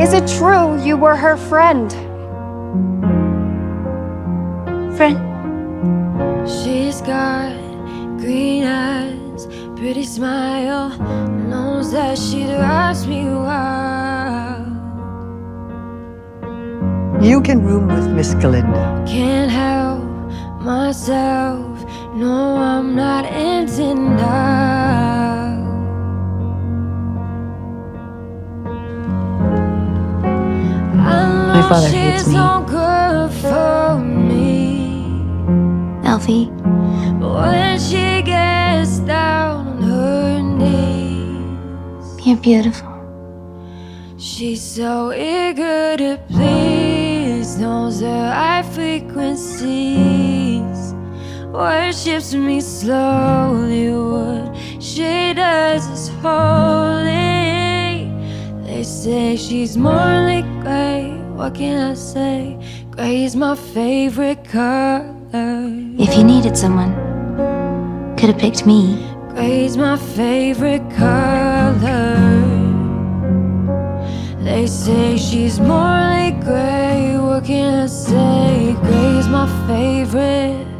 Is it true you were her friend? Friend? She's got green eyes, pretty smile, knows that she drives me wild. You can room with Miss Galinda. Can't help myself, no, I'm not in denial. Father hates she's me. no good for me. Elfie? But when she gets down on her knees, You're beautiful. she's so eager to please, knows her high frequencies, worships me slowly. What she does is holy. They say she's morally gray. What can I say? Gray is my favorite color. If you needed someone, could have picked me. Gray's my favorite color. They say she's morally gray. What can I say? Gray's my favorite